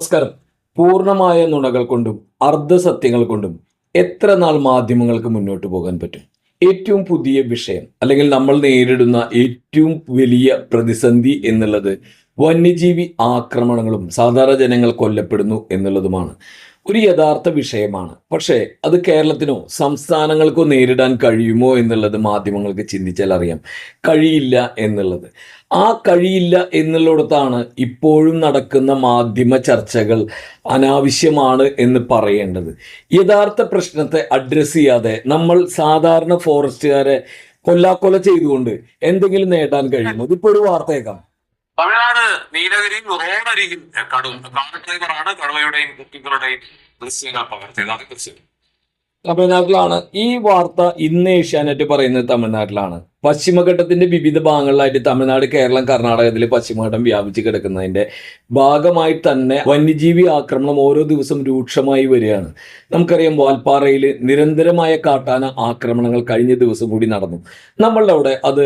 നമസ്കാരം. പൂർണമായ നുണകൾ കൊണ്ടും അർദ്ധസത്യങ്ങൾ കൊണ്ടും എത്ര നാൾ മാധ്യമങ്ങൾക്ക് മുന്നോട്ട് പോകാൻ പറ്റും? ഏറ്റവും പുതിയ വിഷയം അല്ലെങ്കിൽ നമ്മൾ നേരിടുന്ന ഏറ്റവും വലിയ പ്രതിസന്ധി എന്നുള്ളത് വന്യജീവി ആക്രമണങ്ങളും സാധാരണ ജനങ്ങൾ കൊല്ലപ്പെടുന്നു എന്നുള്ളതുമാണ്. ഒരു യഥാർത്ഥ വിഷയമാണ്. പക്ഷേ അത് കേരളത്തിനോ സംസ്ഥാനങ്ങൾക്കോ നേരിടാൻ കഴിയുമോ എന്നുള്ളത് മാധ്യമങ്ങൾക്ക് ചിന്തിച്ചാൽ അറിയാം. കഴിയില്ല എന്നുള്ളത്. ആ കഴിയില്ല എന്നുള്ളിടത്താണ് ഇപ്പോഴും നടക്കുന്ന മാധ്യമ ചർച്ചകൾ അനാവശ്യമാണ് എന്ന് പറയേണ്ടത്. യഥാർത്ഥ പ്രശ്നത്തെ അഡ്രസ്സ് ചെയ്യാതെ നമ്മൾ സാധാരണ ഫോറസ്റ്റുകാരെ കൊല്ലാക്കൊല ചെയ്തുകൊണ്ട് എന്തെങ്കിലും നേടാൻ കഴിയുമോ? ഇതിപ്പോൾ ഒരു വാർത്തയേക്കാം തമിഴ്നാട് നീലഗിരി റോഡരികിൽ കടു കാർ ഡ്രൈവറാണ് കടുവയുടെയും കുട്ടികളുടെയും ദൃശ്യങ്ങൾ പകർത്തിയത്. അത് ദൃശ്യം തമിഴ്നാട്ടിലാണ് ഈ വാർത്ത ഇന്ന് ഏഷ്യാനെറ്റ് പറയുന്നത് തമിഴ്നാട്ടിലാണ്. പശ്ചിമഘട്ടത്തിന്റെ വിവിധ ഭാഗങ്ങളിലായിട്ട് തമിഴ്നാട് കേരളം കർണാടകത്തിൽ പശ്ചിമഘട്ടം വ്യാപിച്ചു കിടക്കുന്നതിന്റെ ഭാഗമായി തന്നെ വന്യജീവി ആക്രമണം ഓരോ ദിവസം രൂക്ഷമായി വരികയാണ്. നമുക്കറിയാം വാൽപ്പാറയിൽ നിരന്തരമായ കാട്ടാന ആക്രമണങ്ങൾ കഴിഞ്ഞ ദിവസം കൂടി നടന്നു. നമ്മളുടെ അവിടെ അത്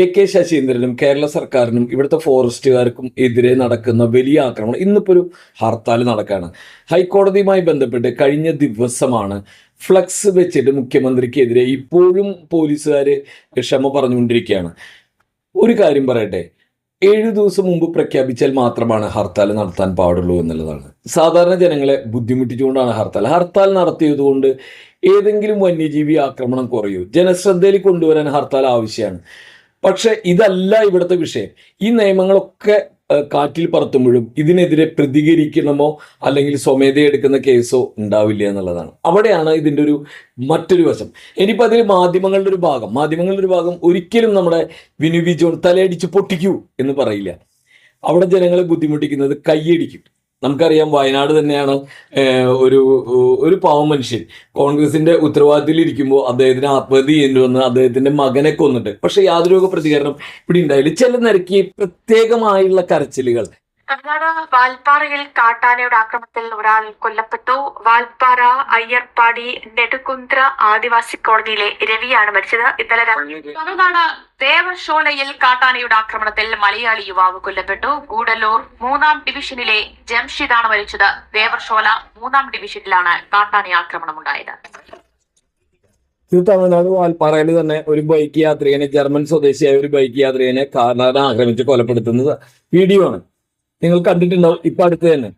എ കെ ശശീന്ദ്രനും കേരള സർക്കാരിനും ഇവിടുത്തെ ഫോറസ്റ്റുകാർക്കും എതിരെ നടക്കുന്ന വലിയ ആക്രമണം ഇന്നിപ്പോ ഒരു ഹർത്താൽ നടക്കുകയാണ് ഹൈക്കോടതിയുമായി ബന്ധപ്പെട്ട് കഴിഞ്ഞ ദിവസമാണ് ഫ്ലക്സ് വെച്ചിട്ട് മുഖ്യമന്ത്രിക്കെതിരെ ഇപ്പോഴും പോലീസുകാർ ക്ഷമ പറഞ്ഞുകൊണ്ടിരിക്കുകയാണ്. ഒരു കാര്യം പറയട്ടെ ഏഴ് ദിവസം മുമ്പ് പ്രഖ്യാപിച്ചാൽ മാത്രമാണ് ഹർത്താൽ നടത്താൻ പാടുള്ളൂ എന്നുള്ളതാണ്. സാധാരണ ജനങ്ങളെ ബുദ്ധിമുട്ടിച്ചുകൊണ്ടാണ് ഹർത്താൽ ഹർത്താൽ നടത്തിയതുകൊണ്ട് ഏതെങ്കിലും വന്യജീവി ആക്രമണം കുറയൂ. ജനശ്രദ്ധയിൽ കൊണ്ടുവരാൻ ഹർത്താൽ ആവശ്യമാണ്. പക്ഷെ ഇതല്ല ഇവിടുത്തെ വിഷയം. ഈ നിയമങ്ങളൊക്കെ കാറ്റിൽ പറത്തുമ്പോഴും ഇതിനെതിരെ പ്രതികരിക്കണമോ അല്ലെങ്കിൽ സ്വമേധയെടുക്കുന്ന കേസോ ഉണ്ടാവില്ല എന്നുള്ളതാണ്. അവിടെയാണ് ഇതിന്റെ ഒരു മറ്റൊരു വശം. ഇനിയിപ്പോൾ അതിൽ മാധ്യമങ്ങളുടെ ഒരു ഭാഗം. മാധ്യമങ്ങളുടെ ഒരു ഭാഗം ഒരിക്കലും നമ്മുടെ വിനുവി ജോൺ തലയടിച്ച് പൊട്ടിക്കൂ എന്ന് പറയില്ല. അവിടെ ജനങ്ങളെ ബുദ്ധിമുട്ടിക്കുന്നത് കൈയടിക്കും. നമുക്കറിയാം വയനാട് തന്നെയാണ് ഒരു ഒരു പാവം മനുഷ്യൻ. കോൺഗ്രസിന്റെ ഉത്തരവാദിത്തത്തിൽ ഇരിക്കുമ്പോൾ അദ്ദേഹത്തിന് ആത്മഹത്യ ചെയ്യേണ്ടി വന്ന് അദ്ദേഹത്തിന്റെ മകനെ കൊന്നിട്ട്. പക്ഷെ യാതൊരു പ്രതികരണം ഇവിടെ ഉണ്ടായില്ല ചില നിരക്ക് പ്രത്യേകമായുള്ള കരച്ചിലുകൾ തമിഴ്നാട് വാൽപ്പാറയിൽ കാട്ടാനയുടെ ആക്രമണത്തിൽ ഒരാൾ കൊല്ലപ്പെട്ടു. വാൽപ്പാറ അയ്യർപ്പാടി നെടുകുന്ദ്ര ആദിവാസി കോളനിയിലെ രവിയാണ് മരിച്ചത്. ഇന്നലെ തമിഴ്നാട് ദേവഷോളയിൽ കാട്ടാനയുടെ ആക്രമണത്തിൽ മലയാളി യുവാവ് കൊല്ലപ്പെട്ടു. ഗൂഡല്ലൂർ മൂന്നാം ഡിവിഷനിലെ ജംഷിദാണ് മരിച്ചത്. ദേവർഷോല മൂന്നാം ഡിവിഷനിലാണ് കാട്ടാന ആക്രമണം ഉണ്ടായത് ഇത് തമിഴ്നാട് വാൽപ്പാറയിൽ തന്നെ ഒരു ബൈക്ക് യാത്രികനെ ജർമ്മൻ സ്വദേശിയായ ഒരു ബൈക്ക് യാത്രികനെ കാർണാടക ആക്രമിച്ച് കൊലപ്പെടുത്തുന്നത് വീഡിയോ ആണ്. നിങ്ങൾ കണ്ടിട്ടുണ്ടാവും ഇപ്പൊ അടുത്ത് തന്നെ.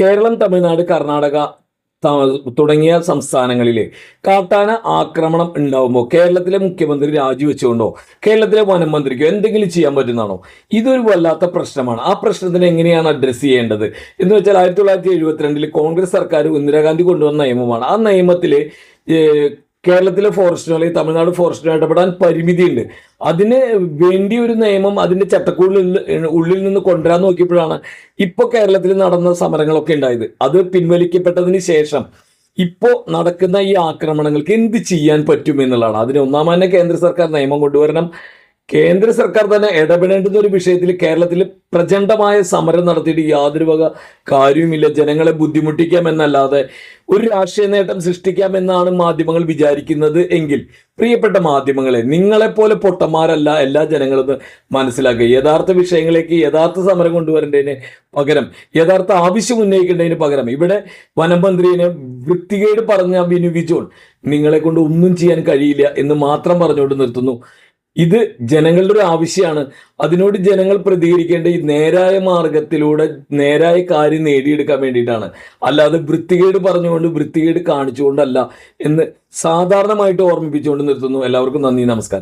കേരളം തമിഴ്നാട് കർണാടക തുടങ്ങിയ സംസ്ഥാനങ്ങളിൽ കാട്ടാന ആക്രമണം ഉണ്ടാവുമ്പോൾ കേരളത്തിലെ മുഖ്യമന്ത്രി രാജിവെച്ചുകൊണ്ടോ കേരളത്തിലെ വനം മന്ത്രിക്കോ എന്തെങ്കിലും ചെയ്യാൻ പറ്റുന്നതാണോ? ഇതൊരു വല്ലാത്ത പ്രശ്നമാണ്. ആ പ്രശ്നത്തിന് എങ്ങനെയാണ് അഡ്രസ്സ് ചെയ്യേണ്ടത്? എന്ന് വെച്ചാൽ ആയിരത്തി തൊള്ളായിരത്തി എഴുപത്തിരണ്ടിൽ കോൺഗ്രസ് സർക്കാർ ഇന്ദിരാഗാന്ധി കൊണ്ടുവന്ന നിയമമാണ്. ആ നിയമത്തിൽ കേരളത്തിലെ ഫോറസ്റ്റിനോ അല്ലെങ്കിൽ തമിഴ്നാട് ഫോറസ്റ്റിനോ ഇടപെടാൻ പരിമിതിയുണ്ട്. അതിന് വേണ്ടി ഒരു നിയമം അതിന്റെ ചട്ടക്കൂടിൽ ഉള്ളിൽ നിന്ന് കൊണ്ടുവരാൻ നോക്കിയപ്പോഴാണ് ഇപ്പോൾ കേരളത്തിൽ നടന്ന സമരങ്ങളൊക്കെ ഉണ്ടായത്. അത് പിൻവലിക്കപ്പെട്ടതിന് ശേഷം ഇപ്പോൾ നടക്കുന്ന ഈ ആക്രമണങ്ങൾക്ക് എന്ത് ചെയ്യാൻ പറ്റും എന്നുള്ളതാണ്. അതിന് ഒന്നാമന്നെ കേന്ദ്ര സർക്കാർ നിയമം കൊണ്ടുവരണം. കേന്ദ്ര സർക്കാർ തന്നെ ഇടപെടേണ്ടുന്ന ഒരു വിഷയത്തിൽ കേരളത്തിൽ പ്രചണ്ഡമായ സമരം നടത്തിയിട്ട് യാതൊരു വക കാര്യവുമില്ല. ജനങ്ങളെ ബുദ്ധിമുട്ടിക്കാമെന്നല്ലാതെ ഒരു രാഷ്ട്രീയ നേട്ടം സൃഷ്ടിക്കാമെന്നാണ് മാധ്യമങ്ങൾ വിചാരിക്കുന്നത് എങ്കിൽ പ്രിയപ്പെട്ട മാധ്യമങ്ങളെ നിങ്ങളെപ്പോലെ പൊട്ടന്മാരല്ല എല്ലാ ജനങ്ങളും മനസ്സിലാക്കുക. യഥാർത്ഥ വിഷയങ്ങളിലേക്ക് യഥാർത്ഥ സമരം കൊണ്ടുവരേണ്ടതിന് പകരം യഥാർത്ഥ ആവശ്യം ഉന്നയിക്കേണ്ടതിന് പകരം ഇവിടെ വനമന്ത്രിനെ വൃത്തികേട് പറഞ്ഞ വിനു വിജോൺ നിങ്ങളെ കൊണ്ട് ഒന്നും ചെയ്യാൻ കഴിയില്ല എന്ന് മാത്രം പറഞ്ഞുകൊണ്ട് നിർത്തുന്നു. ഇത് ജനങ്ങളുടെ ഒരു ആവശ്യമാണ് അതിനോട് ജനങ്ങൾ പ്രതികരിക്കേണ്ട ഈ നേരായ മാർഗത്തിലൂടെ നേരായ കാര്യം നേടിയെടുക്കാൻ വേണ്ടിയിട്ടാണ്. അല്ലാതെ വൃത്തികേട് പറഞ്ഞുകൊണ്ട് വൃത്തികേട് കാണിച്ചുകൊണ്ടല്ല എന്ന് സാധാരണമായിട്ട് ഓർമ്മിപ്പിച്ചുകൊണ്ട് നിർത്തുന്നു. എല്ലാവർക്കും നന്ദി നമസ്കാരം.